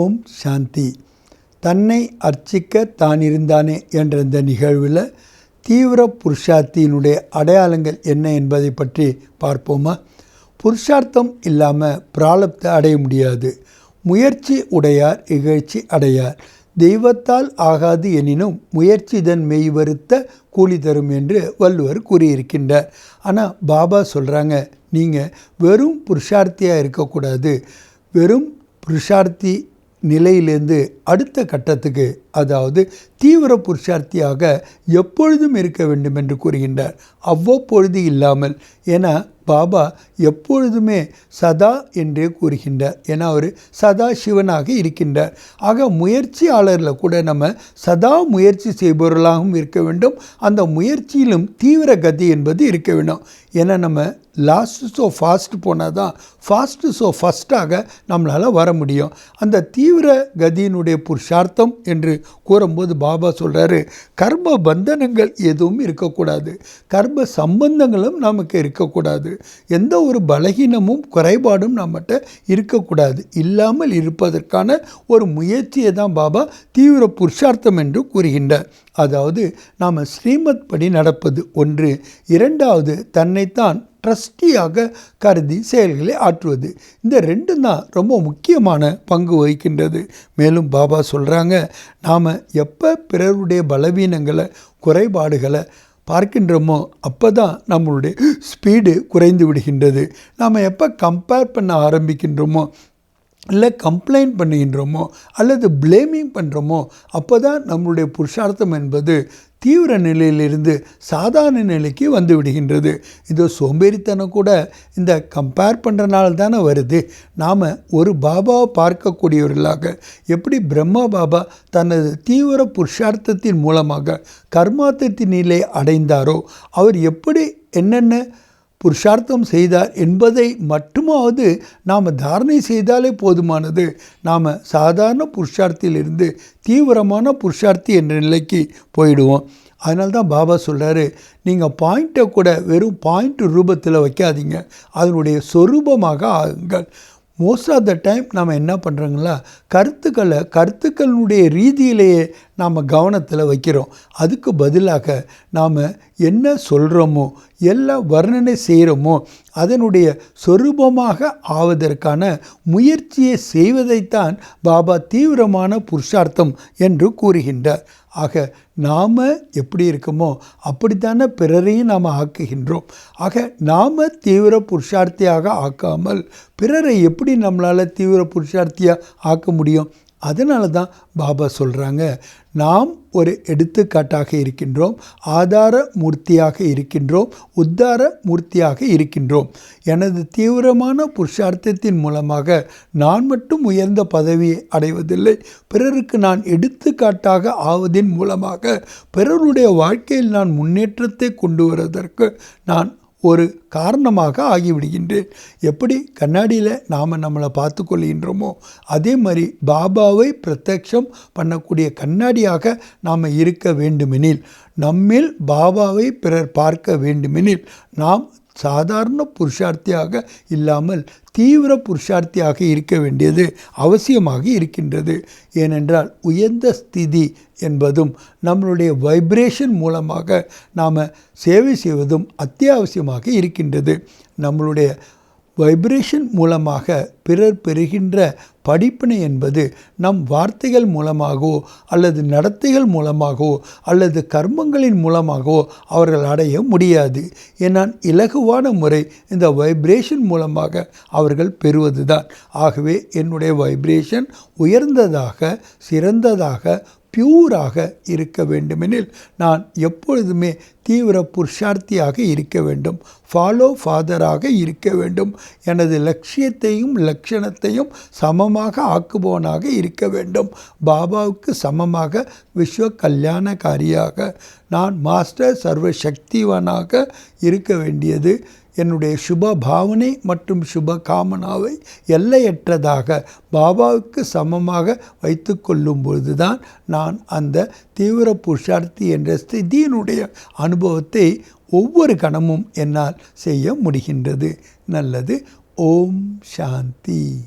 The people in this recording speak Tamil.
ஓம் சாந்தி. தன்னை அர்ச்சிக்க தான் இருந்தானே என்ற இந்த நிகழ்வில் தீவிர புருஷார்த்தியினுடைய அடையாளங்கள் என்ன என்பதை பற்றி பார்ப்போமா? புருஷார்த்தம் இல்லாமல் பிராலப்தை அடைய முடியாது. முயற்சி உடையார் இகழ்ச்சி அடையார். தெய்வத்தால் ஆகாது எனினும் முயற்சி இதன் மெய் வருத்த கூலி தரும் என்று வள்ளுவர் கூறியிருக்கின்றார். ஆனால் பாபா சொல்கிறாங்க நீங்கள் வெறும் புருஷார்த்தியாக இருக்கக்கூடாது. வெறும் புருஷார்த்தி நிலையிலேருந்து அடுத்த கட்டத்துக்கு அதாவது தீவிர புருஷார்த்தியாக எப்பொழுதும் இருக்க வேண்டும் என்று கூறுகின்றார். அவ்வப்பொழுது இல்லாமல் ஏன்னா பாபா எப்பொழுதுமே சதா என்றே கூறுகின்றார். ஏன்னா அவர் சதா சிவனாக இருக்கின்றார். ஆக முயற்சியாளரில் கூட நம்ம சதா முயற்சி செய்பவர்களாகவும் இருக்க வேண்டும். அந்த முயற்சியிலும் தீவிர கதி என்பது இருக்க வேண்டும். ஏன்னா நம்ம லாஸ்ட் ஸோ ஃபாஸ்ட் போனால் தான் ஃபாஸ்ட்டு ஸோ ஃபஸ்ட்டாக நம்மளால் வர முடியும். அந்த தீவிர கதியினுடைய புருஷார்த்தம் என்று கூறும்போது பாபா சொல்கிறாரு கர்ம பந்தனங்கள் எதுவும் இருக்கக்கூடாது. கர்ம சம்பந்தங்களும் நமக்கு இருக்கக்கூடாது. எந்த ஒரு பலகீனமும் குறைபாடும் நம்மகிட்ட இருக்கக்கூடாது. இல்லாமல் இருப்பதற்கான ஒரு முயற்சியை தான் பாபா தீவிர புருஷார்த்தம் என்று கூறுகின்றார். அதாவது நாம் ஸ்ரீமத் படி நடப்பது ஒன்று. இரண்டாவது தன்னைத்தான் ட்ரஸ்டியாக கருதி செயல்களை ஆற்றுவது. இந்த ரெண்டும் தான் ரொம்ப முக்கியமான பங்கு வகிக்கின்றது. மேலும் பாபா சொல்கிறாங்க நாம் எப்போ பிறருடைய பலவீனங்களை குறைபாடுகளை பார்க்கின்றோமோ அப்போ தான் நம்மளுடைய ஸ்பீடு குறைந்து விடுகின்றது. நாம் எப்போ கம்பேர் பண்ண ஆரம்பிக்கின்றோமோ இல்லை கம்ப்ளைண்ட் பண்ணுகின்றோமோ அல்லது பிளேமிங் பண்ணுறோமோ அப்போ தான் நம்மளுடைய புருஷார்த்தம் என்பது தீவிர நிலையிலிருந்து சாதாரண நிலைக்கு வந்து விடுகின்றது. இது சோம்பேறித்தனம் கூட இந்த கம்பேர் பண்ணுறனால தானே வருது. நாம் ஒரு பாபாவை பார்க்கக்கூடியவர்களாக எப்படி பிரம்மா பாபா தனது தீவிர புருஷார்த்தத்தின் மூலமாக கர்மாத்தத்தின் நிலை அடைந்தாரோ அவர் எப்படி என்னென்ன புருஷார்த்தம் செய்தார் என்பதை மட்டுமாவது நாம் தாரணை செய்தாலே போதுமானது. நாம் சாதாரண புருஷார்த்தியிலிருந்து தீவிரமான புருஷார்த்தி என்ற நிலைக்கு போயிடுவோம். அதனால தான் பாபா சொல்கிறாரு நீங்கள் பாயிண்ட்டை கூட வெறும் பாயிண்ட் ரூபத்தில் வைக்காதீங்க. அதனுடைய சொரூபமாக ஆகுங்கள். மோஸ்ட் ஆஃப் த டைம் நாம் என்ன பண்ணுறோங்களா கருத்துக்களை கருத்துக்களுடைய ரீதியிலேயே நாம் கவனத்தில் வைக்கிறோம். அதுக்கு பதிலாக நாம் என்ன சொல்கிறோமோ எல்லாம் வர்ணனை செய்கிறோமோ அதனுடைய சொரூபமாக ஆவதற்கான முயற்சியை செய்வதைத்தான் பாபா தீவிரமான புருஷார்த்தம் என்று கூறுகின்றார். ஆக நாம் எப்படி இருக்கோமோ அப்படித்தானே பிறரையும் நாம் ஆக்குகின்றோம். ஆக நாம் தீவிர புருஷார்த்தியாக ஆக்காமல் பிறரை எப்படி நம்மளால் தீவிர புருஷார்த்தியாக ஆக்க முடியும்? அதனால தான் பாபா சொல்கிறாங்க நாம் ஒரு எடுத்துக்காட்டாக இருக்கின்றோம் ஆதார மூர்த்தியாக இருக்கின்றோம் உத்தார மூர்த்தியாக இருக்கின்றோம். எனது தீவிரமான புருஷார்த்தத்தின் மூலமாக நான் மட்டும் உயர்ந்த பதவியை அடைவதில்லை பிறருக்கு நான் எடுத்துக்காட்டாக ஆவதின் மூலமாக பிறருடைய வாழ்க்கையில் நான் முன்னேற்றத்தை கொண்டு வருவதற்கு நான் ஒரு காரணமாக ஆகிவிடுகின்றேன் எப்படி கண்ணாடியில் நாம் நம்மளை பார்த்து கொள்கின்றோமோ அதே மாதிரி பாபாவை பிரத்யக்ஷம் பண்ணக்கூடிய கண்ணாடியாக நாம் இருக்க வேண்டுமெனில் நம்மில் பாபாவை பிறர் பார்க்க வேண்டுமெனில் நாம் சாதாரண புருஷார்த்தியாக இல்லாமல் தீவிர புருஷார்த்தியாக இருக்க வேண்டியது அவசியமாக இருக்கின்றது. ஏனென்றால் உயர்ந்த ஸ்திதி என்பதும் நம்மளுடைய வைப்ரேஷன் மூலமாக நாம் சேவை செய்வதும் அத்தியாவசியமாக இருக்கின்றது. நம்மளுடைய வைப்ரேஷன் மூலமாக பிறர் பெறுகின்ற படிப்பினை என்பது நம் வார்த்தைகள் மூலமாகவோ அல்லது நடத்தைகள் மூலமாகவோ அல்லது கர்மங்களின் மூலமாகவோ அவர்கள் அடைய முடியாது. ஏன்னால் இலகுவான முறை இந்த வைப்ரேஷன் மூலமாக அவர்கள் பெறுவது தான் ஆகவே என்னுடைய வைப்ரேஷன் உயர்ந்ததாக சிறந்ததாக பியூராக இருக்க வேண்டுமெனில் நான் எப்பொழுதுமே தீவிர புருஷார்த்தியாக இருக்க வேண்டும். ஃபாலோ ஃபாதராக இருக்க வேண்டும். எனது லட்சியத்தையும் லட்சணத்தையும் சமமாக ஆக்குபவனாக இருக்க வேண்டும். பாபாவுக்கு சமமாக விஸ்வ கல்யாணக்காரியாக நான் மாஸ்டர் சர்வசக்திவனாக இருக்க வேண்டியது. என்னுடைய சுப பாவனை மற்றும் சுப காமனாவை எல்லையற்றதாக பாபாவுக்கு சமமாக வைத்து கொள்ளும்பொழுது தான் நான் அந்த தீவிர புருஷார்த்தி என்ற ஸ்திதியினுடைய அனுபவத்தை ஒவ்வொரு கணமும் என்னால் செய்ய முடிகின்றது. நல்லது. ஓம் சாந்தி.